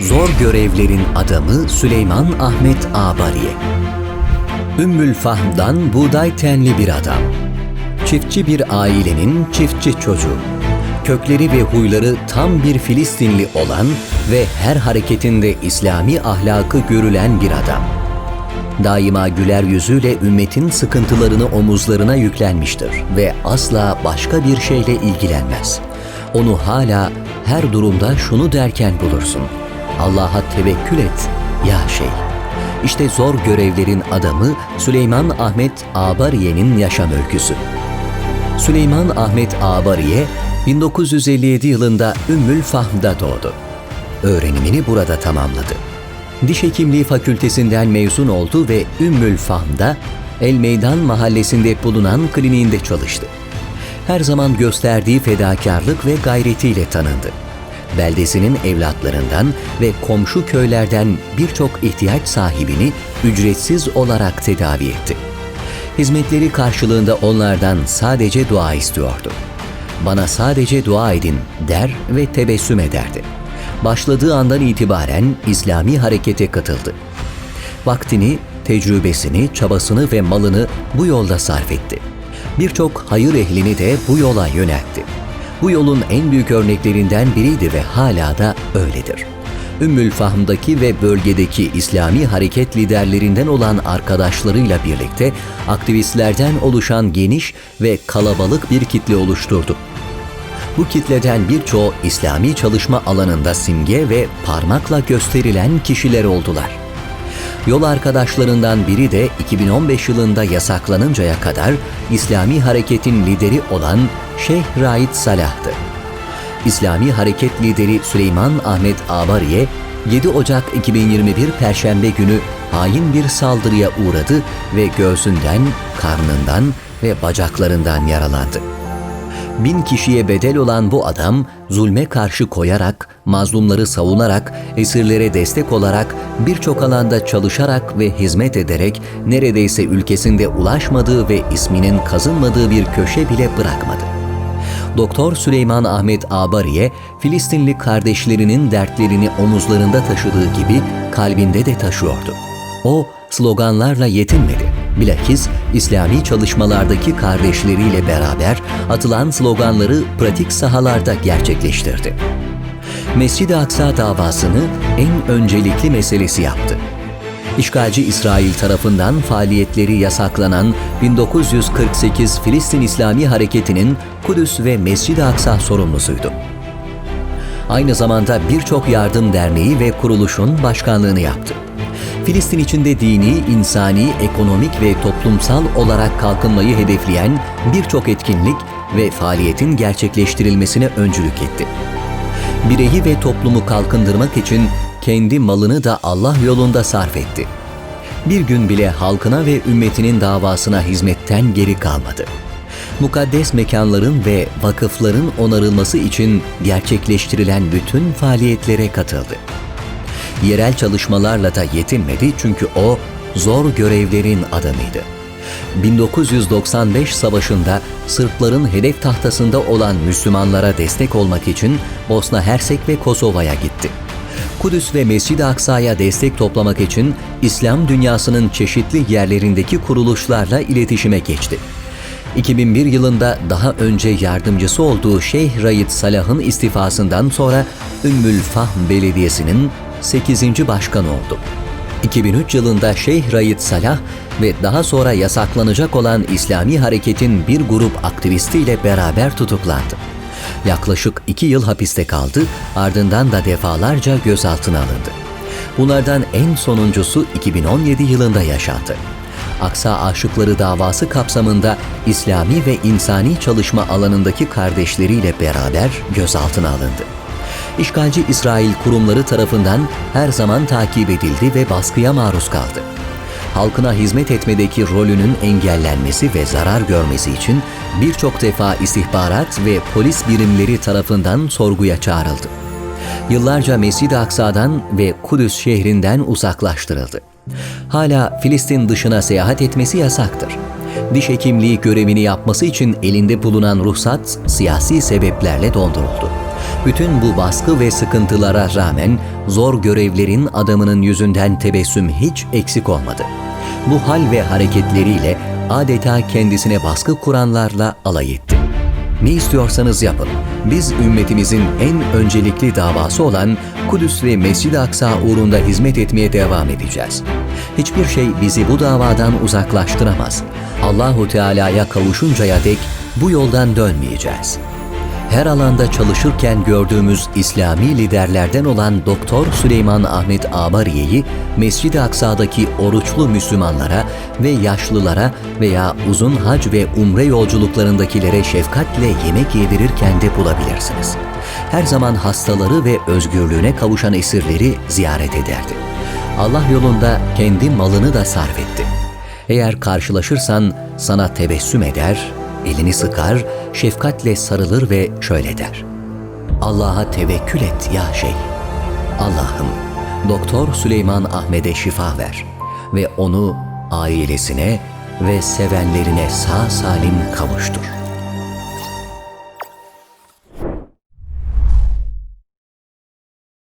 Zor görevlerin adamı Süleyman Ahmet Ağbariye. Ümmül Fahm'dan buğday tenli bir adam. Çiftçi bir ailenin çiftçi çocuğu. Kökleri ve huyları tam bir Filistinli olan ve her hareketinde İslami ahlakı görülen bir adam. Daima güler yüzüyle ümmetin sıkıntılarını omuzlarına yüklenmiştir ve asla başka bir şeyle ilgilenmez. Onu hala her durumda şunu derken bulursun. Allah'a tevekkül et ya şey. İşte zor görevlerin adamı Süleyman Ahmet Ağbariye'nin yaşam öyküsü. Süleyman Ahmet Ağbariye 1957 yılında Ümmül Fahm'da doğdu. Öğrenimini burada tamamladı. Diş Hekimliği Fakültesinden mezun oldu ve Ümmül Fahm'da El Meydan mahallesinde bulunan kliniğinde çalıştı. Her zaman gösterdiği fedakarlık ve gayretiyle tanındı. Beldesinin evlatlarından ve komşu köylerden birçok ihtiyaç sahibini ücretsiz olarak tedavi etti. Hizmetleri karşılığında onlardan sadece dua istiyordu. Bana sadece dua edin der ve tebessüm ederdi. Başladığı andan itibaren İslami harekete katıldı. Vaktini, tecrübesini, çabasını ve malını bu yolda sarf etti. Birçok hayır ehlini de bu yola yöneltti. Bu yolun en büyük örneklerinden biriydi ve hala da öyledir. Ümmül Fahm'daki ve bölgedeki İslami hareket liderlerinden olan arkadaşlarıyla birlikte aktivistlerden oluşan geniş ve kalabalık bir kitle oluşturdu. Bu kitleden birçoğu İslami çalışma alanında simge ve parmakla gösterilen kişiler oldular. Yol arkadaşlarından biri de 2015 yılında yasaklanıncaya kadar İslami hareketin lideri olan Şeyh Raid Salah'tı. İslami hareket lideri Süleyman Ahmet Ağbariye 7 Ocak 2021 Perşembe günü hain bir saldırıya uğradı ve göğsünden, karnından ve bacaklarından yaralandı. Bin kişiye bedel olan bu adam zulme karşı koyarak, mazlumları savunarak, esirlere destek olarak, birçok alanda çalışarak ve hizmet ederek neredeyse ülkesinde ulaşmadığı ve isminin kazınmadığı bir köşe bile bırakmadı. Doktor Süleyman Ahmet Ağbariye, Filistinli kardeşlerinin dertlerini omuzlarında taşıdığı gibi kalbinde de taşıyordu. O, sloganlarla yetinmedi. Bilakis İslami çalışmalardaki kardeşleriyle beraber atılan sloganları pratik sahalarda gerçekleştirdi. Mescid-i Aksa davasını en öncelikli meselesi yaptı. İşgalci İsrail tarafından faaliyetleri yasaklanan 1948 Filistin İslami Hareketi'nin Kudüs ve Mescid-i Aksa sorumlusuydu. Aynı zamanda birçok yardım derneği ve kuruluşun başkanlığını yaptı. Filistin içinde dini, insani, ekonomik ve toplumsal olarak kalkınmayı hedefleyen birçok etkinlik ve faaliyetin gerçekleştirilmesine öncülük etti. Bireyi ve toplumu kalkındırmak için kendi malını da Allah yolunda sarf etti. Bir gün bile halkına ve ümmetinin davasına hizmetten geri kalmadı. Mukaddes mekanların ve vakıfların onarılması için gerçekleştirilen bütün faaliyetlere katıldı. Yerel çalışmalarla da yetinmedi çünkü o zor görevlerin adamıydı. 1995 savaşında Sırpların hedef tahtasında olan Müslümanlara destek olmak için Bosna Hersek ve Kosova'ya gitti. Kudüs ve Mescid-i Aksa'ya destek toplamak için İslam dünyasının çeşitli yerlerindeki kuruluşlarla iletişime geçti. 2001 yılında daha önce yardımcısı olduğu Şeyh Raid Salah'ın istifasından sonra Ümmül Fahm Belediyesi'nin 8. başkanı oldu. 2003 yılında Şeyh Raid Salah ve daha sonra yasaklanacak olan İslami hareketin bir grup aktivistiyle beraber tutuklandı. Yaklaşık iki yıl hapiste kaldı, ardından da defalarca gözaltına alındı. Bunlardan en sonuncusu 2017 yılında yaşandı. Aksa Aşıkları davası kapsamında İslami ve insani çalışma alanındaki kardeşleriyle beraber gözaltına alındı. İşgalci İsrail kurumları tarafından her zaman takip edildi ve baskıya maruz kaldı. Halkına hizmet etmedeki rolünün engellenmesi ve zarar görmesi için birçok defa istihbarat ve polis birimleri tarafından sorguya çağrıldı. Yıllarca Mescid-i Aksa'dan ve Kudüs şehrinden uzaklaştırıldı. Hala Filistin dışına seyahat etmesi yasaktır. Diş hekimliği görevini yapması için elinde bulunan ruhsat siyasi sebeplerle donduruldu. Bütün bu baskı ve sıkıntılara rağmen zor görevlerin adamının yüzünden tebessüm hiç eksik olmadı. Bu hal ve hareketleriyle adeta kendisine baskı kuranlarla alay etti. Ne istiyorsanız yapın. Biz ümmetimizin en öncelikli davası olan Kudüs ve Mescid-i Aksa uğrunda hizmet etmeye devam edeceğiz. Hiçbir şey bizi bu davadan uzaklaştıramaz. Allahu Teala'ya kavuşuncaya dek bu yoldan dönmeyeceğiz. Her alanda çalışırken gördüğümüz İslami liderlerden olan Doktor Süleyman Ahmet Abariye'yi Mescid-i Aksa'daki oruçlu Müslümanlara ve yaşlılara veya uzun hac ve umre yolculuklarındakilere şefkatle yemek yedirirken de bulabilirsiniz. Her zaman hastaları ve özgürlüğüne kavuşan esirleri ziyaret ederdi. Allah yolunda kendi malını da sarf etti. Eğer karşılaşırsan sana tebessüm eder, elini sıkar, şefkatle sarılır ve şöyle der. Allah'a tevekkül et ya şey. Allah'ım, Doktor Süleyman Ahmet'e şifa ver ve onu ailesine ve sevenlerine sağ salim kavuştur.''